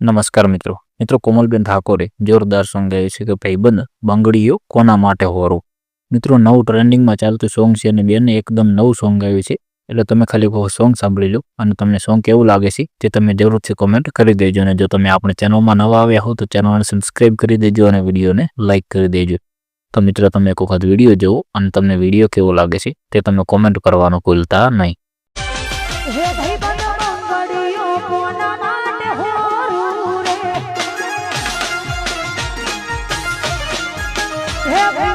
નમસ્કાર મિત્રો. મિત્રો કોમલબેન ઠાકોરે જોરદાર સોંગ ગાયું છે કે ભાઈબંધ બંગડીઓ કોના માટે હોરું? મિત્રો નવું ટ્રેન્ડિંગમાં ચાલતું સોંગ છે અને બેને એકદમ નવું સોંગ ગાયું છે. એટલે તમે ખાલી સોંગ સાંભળી લો અને તમને સોંગ કેવું લાગે છે તે તમે જરૂરથી કોમેન્ટ કરી દેજો અને જો તમે આપણે ચેનલમાં નવા આવ્યા હો તો ચેનલને સબસ્ક્રાઈબ કરી દેજો અને વિડીયોને લાઇક કરી દેજો. તો મિત્રો તમે એક વખત વીડિયો જુઓ અને તમને વીડિયો કેવો લાગે છે તે તમે કોમેન્ટ કરવાનું ભૂલતા નહીં. Oh,